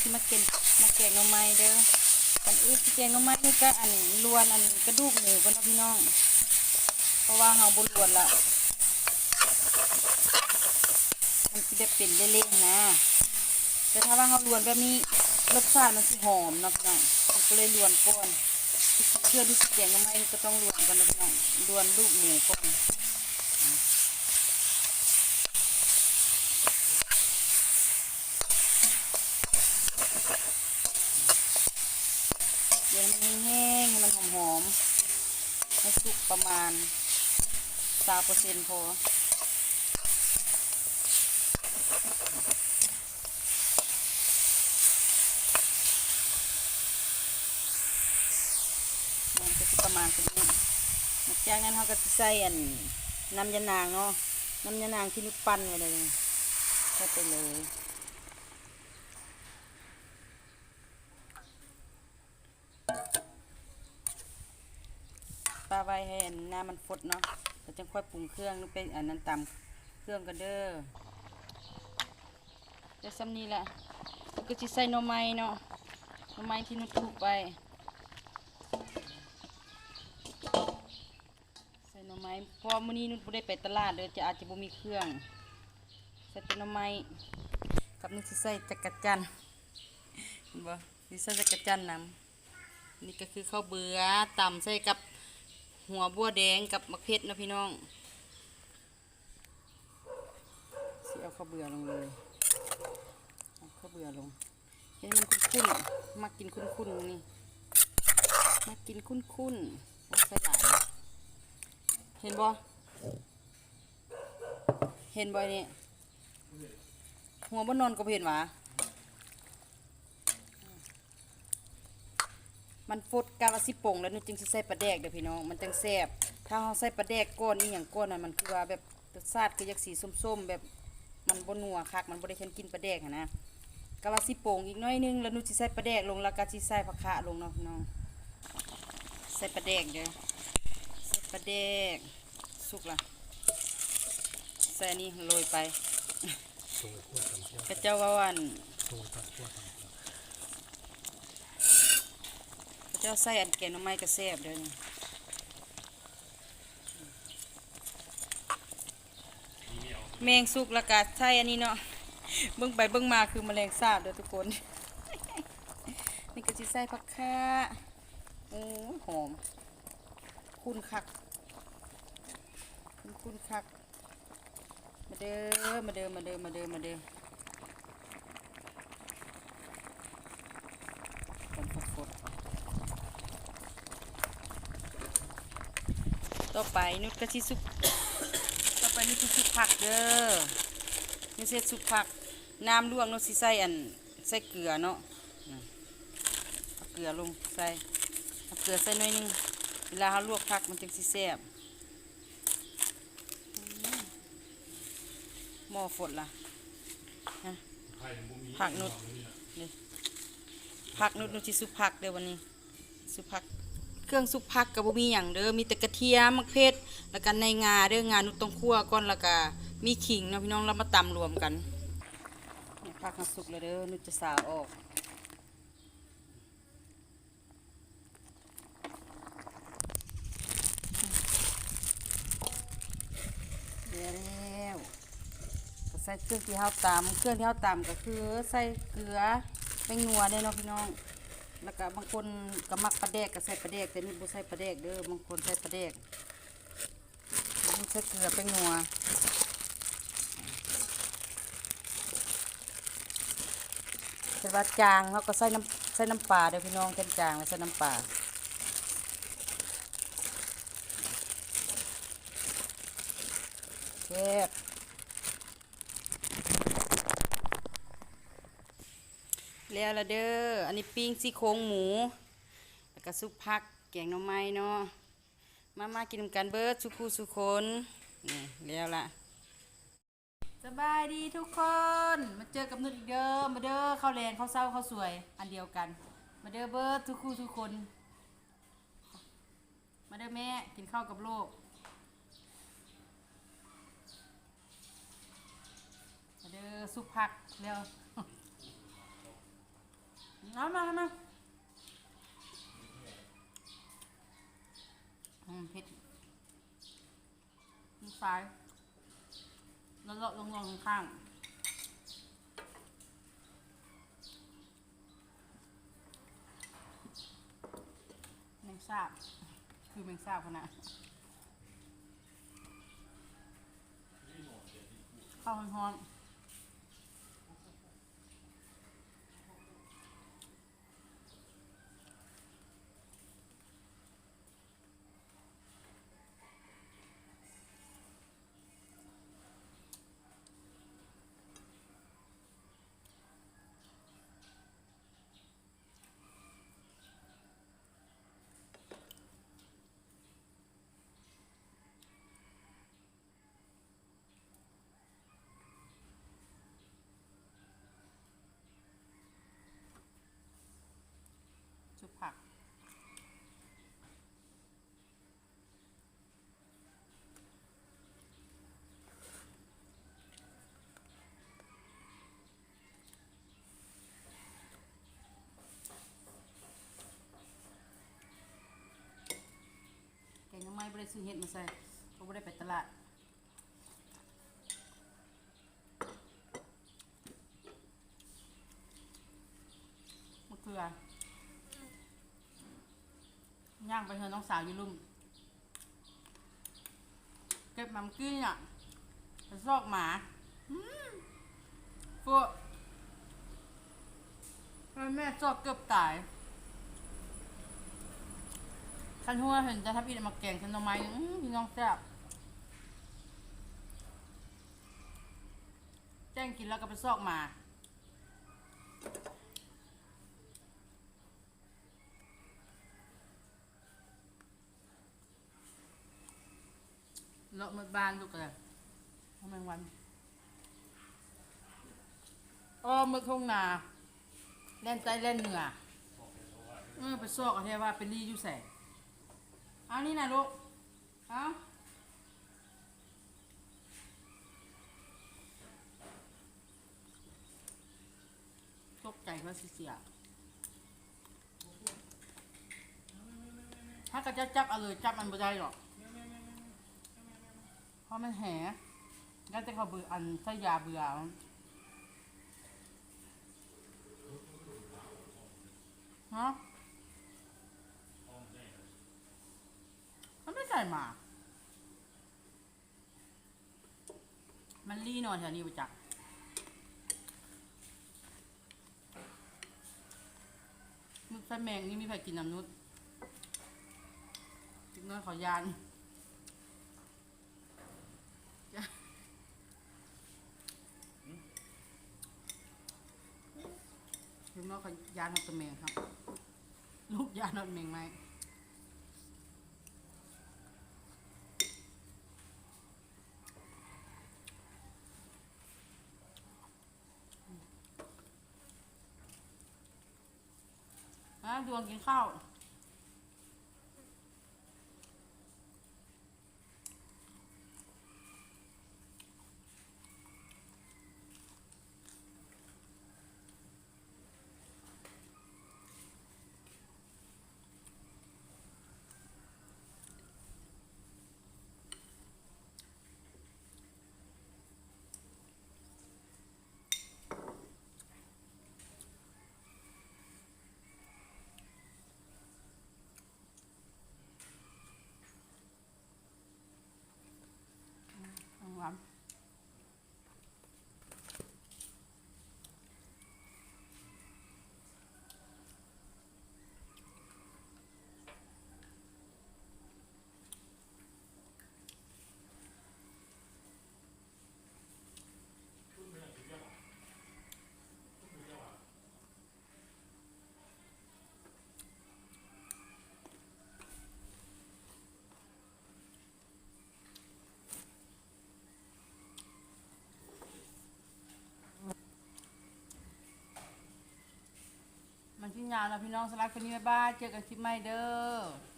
ที่มาเก็นมาแกงหน่อไม้เด้อกันอื่นที่แกงหน่อไม้นี่ก็อันลวนอันกระดูกหมูกันเนาะพี่น้อง เพราะว่าเฮาบ่ลวนละมันสิได้เป็นได้เล่งนะ แต่ถ้าว่าเฮาลวนแบบนี้รสชาติมันสิหอมเนาะพี่น้องก็เลยลวนก่อนเพื่อที่สิแกงหน่อไม้ก็ต้องลวนกันเนาะพี่น้องลวนลูกหมูก่อน เดี๋ยวมันแห้งๆให้มันหอมๆ ให้สุกประมาณสาเปอร์เซ็นต์พอมันก็สิประมาณตรงนี้จากนั้นเราก็จะใส่อันน้ำยานางเนาะน้ำยานางที่นุกปั้นไว้เลยใส่ไปเลย ปลา ไว้ให้อันน้ำมันฟดเนาะเราจะค่อยปรุงเครื่องนึกไปอันนั้นตำเครื่องกันเด้อเดี๋ยวซ้ำนี้แหละก็จะใส่หน่อไม้เนาะหน่อไม้ที่นุชถูกไปใส่หน่อไม้เพอมื้อนี้นุชบ่ได้ไปตลาดเด้อจะอาจจะบ่มีเครื่องใส่หน่อไม้กับนุชสิใส่จักรจันทร์เห็นบ่สิใส่จักรจันทร์นำนี่ก็คือข้าวเบื่อตำใส่กับ หัวบัวแดงกับมะเขือนะพี่น้องสิเอาข้าวเบื่อลงเลยเอาข้าวเบื่อลงให้มันคุ้นๆมักกินคุ้นๆนี่มักกินคุ้นๆใส่หลายเห็นบ่เห็นบ่เนี่ยหัวบ่นอนก็บ่เห็นหวะ มันฟดกาวาสิปงแล้วนึกจึงสิใส่ปลาแดกเด้อพี่น้อง มันจังแซ่บถ้าเราใส่ปลาแดกก้อนนี่อย่างก้อนนั้นมันคือว่าแบบรสชาติคือจักสีส้มๆ แบบมันบ่นัวคักมันบ่ได้เค็นกินปลาแดกหั้นนะกาวาสิปงอีกหน้อยนึงแล้วนุสิใส่ปลาแดกลงแล้วก็สิใส่ผักคะลงเนาะพี่น้องใส่ปลาแดกเด้อใส่ปลาแดกสุกละใส่อันนี่โรยไปตรงขั้วตำเที่ยวกระเจ้าว่าวันตรงตัดขั้วตำ เที่ยวกระเจ้าใส่อันแกงน่อไม้ก็แซบเด้อนี่แมงสุกล้วก็ใช่อันนี้เนาะเบิ่งไปเบิ่งมาคือแมลงสาบเด้อทุกคน นี่ก็สิใส่ผักคะโอ้หอม คุณคัก คุณคุณคัก มาเด้อมาเด้อมาเด้อมาเด้อมาเด้อคนฝดฝด ต่อไปนุชก็สิสุกต่อไปนี่คือสุกผักเด้อนี่เสร็จสุกผักน้ำลวกนาะสิใส่อันใส่เกลือเนาะเอาเกลือลงใส่เอาเกลือใส่หน่อยนึงเวลาเราลวกผักมันจึงสิแซ่บอืมหม้อฝดล่ะนะผักนุดนี่ผักนุดนุดสิสุกผักเด้อวันนี้สุกผัก เครื่องสุกผักกับบ่มีอย่างเด้อมีแต่กระเทียมมะเขือแล้วก็ในงาเด้องานุต้องคั่วก่อนแล้วก็มีขิงเนาะพี่น้องแล้วมาตำรวมกันผักมันสุกแล้วเด้อนุจะสาวออกเรียวแล้วก็ใส่เครื่องที่เฮาตำเครื่องที่เฮาตำก็คือใส่เกลือแป้งนัวเด้อเนาะพี่น้อง แล้วก็บางคนก็มักปลาแดกก็ใส่ปลาแดกแต่นี่บ่ใส่ปลาแดกเด้อบางคนใส่ปลาแดกนี่ใส่เกลือแป้งนัวแต่ว่าจางเขาก็ใส่น้ำใส่น้ำปลาเด้อพี่น้องแค่จางแล้วใส่น้ำปลาแซ่บ แล้วละเด้อ อันนี้ปิ้งซี่โครงหมู แล้วก็ซุปผักแกงหน่อไม้เนาะ มามากินกันเบิดสุคูสุคนนี่แล้วล่ะสบายดีทุกคน มาเจอกับนุชอีกเด้อ มาเด้อข้าวแรงข้าวเศร้าข้าวสวย อันเดียวกัน มาเด้อเบิดทุกคู่ทุกคน มาเด้อแม่กินข้าวกับลูกมาเด้อซุปผักเร็ว น้ำมาน้ำมาอืมเผ็ดมือซ้ายแล้วเลาะลงลงข้างแมงสาบคือแมงสาบขนาดข้าวฮ้อนๆ ซื้อเห็ดมาใส่ก็ไม่ได้ไปตลาดมะเขือย่างไปเถอน้องสาวอยู่ลุ่ม เก็บมาเมื่อกี้เนี่ยไปซอกหมาอืมพวกแม่ซอกเกือบตาย คันหัวเห็นจะทับอีมาแกงฉันทำไม้พี่น้องแซ่บแจ้งกินแล้วก็ไปซอกมา เลาะหมดบ้านลูกเลยทำไมวันอ้อมมือทงนาเล่นใจเล่นเหนือเออไปซอกเอาแท้ว่าเป็นรีอยู่แสง เอานี่นะลูก เอาตกใจว่าสิเสียถ้าก็จะจับเอาเลยจับมันไม่ได้หรอกเพราะมันแหแล้วแต่เขาเบื่ออันใส่ยาเบื่อมันฮะ มันไม่ใส่หมามันรีนอนแถวนี้ไปจักนุดใส่แมงนี่มีใครกินน้ำนุดจิกน้อยขอยานลูกน้องเขายานเอาตัวเมงครับ ลูกยานเอาเมงไหม อะดวงกินข้าว เอาหวาน มันชิ้นยาวนะพี่น้องสลักคนนี้บ๊ายบายเจอกันคลิปใหม่เด้อ